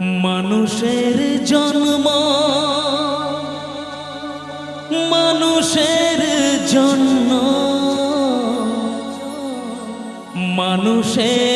মানুষের জন্ম মানুষের জন্ম মানুষের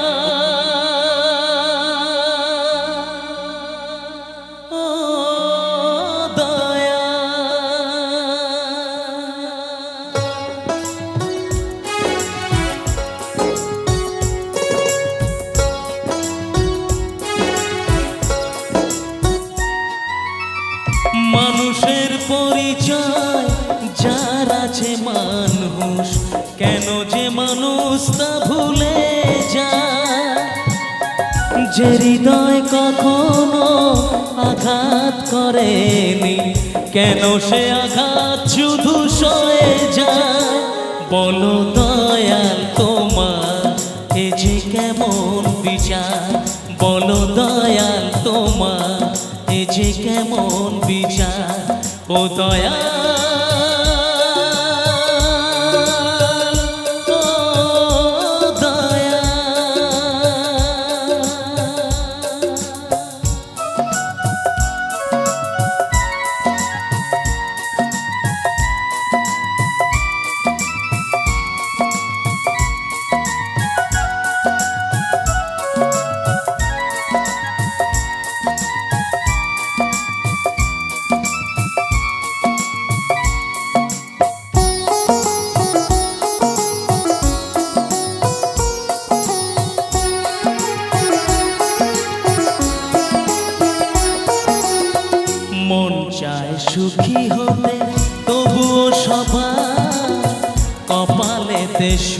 আছে মানুষ, কেন যে মানুষ তা ভুলে যায়? যে হৃদয় কখনো আঘাত করেনি, কেন সে আঘাত শুধু সয়ে যায়? বলো দয়াল তোমার, এ যে কেমন বিচার? বলো দয়াল তোমার, এ যে কেমন বিচার? ও দয়াল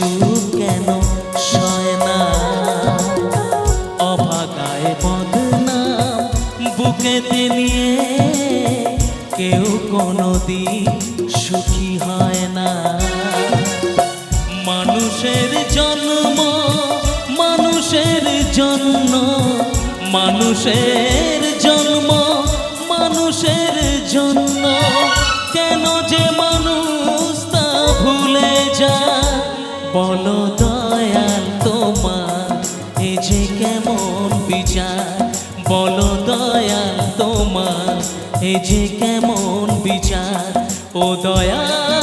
সুখ কেন সয় না? অভাগায় বদনাম বুকেতে নিয়ে কেউ কোনো দিন সুখী হয় না। মানুষের জন্ম, মানুষের জন্য মানুষের যে কেমন বিচার। ও দয়াল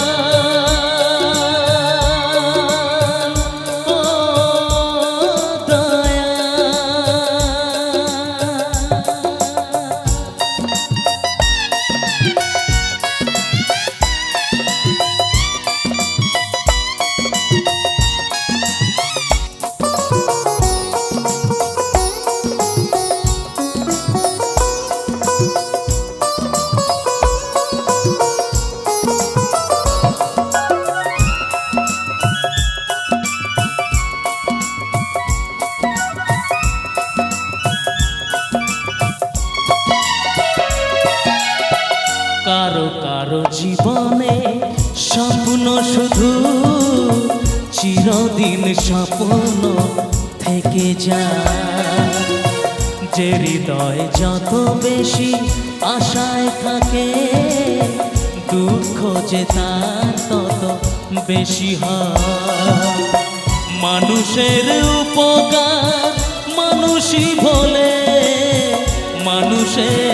কারও কারও জীবনে স্বপ্ন শুধু চিরদিন স্বপ্ন থেকে যায়। যে হৃদয় যত বেশি আশায় থাকে, দুঃখ যে তার তত বেশি হয়। মানুষের উপকার মানুষই বলে মানুষের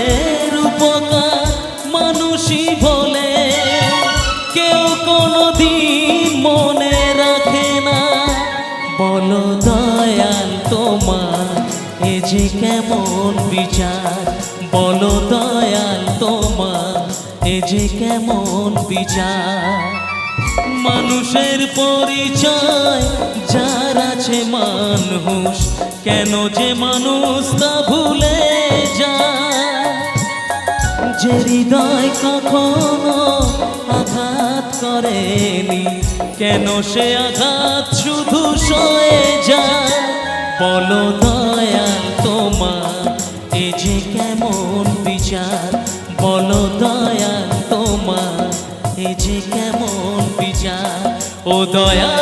বিচার। বলো দয়াল তোমার, এ যে কেমন বিচার? মানুষের পরিচয়, যার আছে মানুষ, কেন যে মানুষ তা ভুলে যায়? যে হৃদয় কখনো আঘাত করেনি, কেন সে আঘাত শুধু সয়ে যায়? বলো দয়াল তোমার এ যে কেমন বিচার? বলো দয়া তোমার এ যে কেমন বিচার? ও দয়া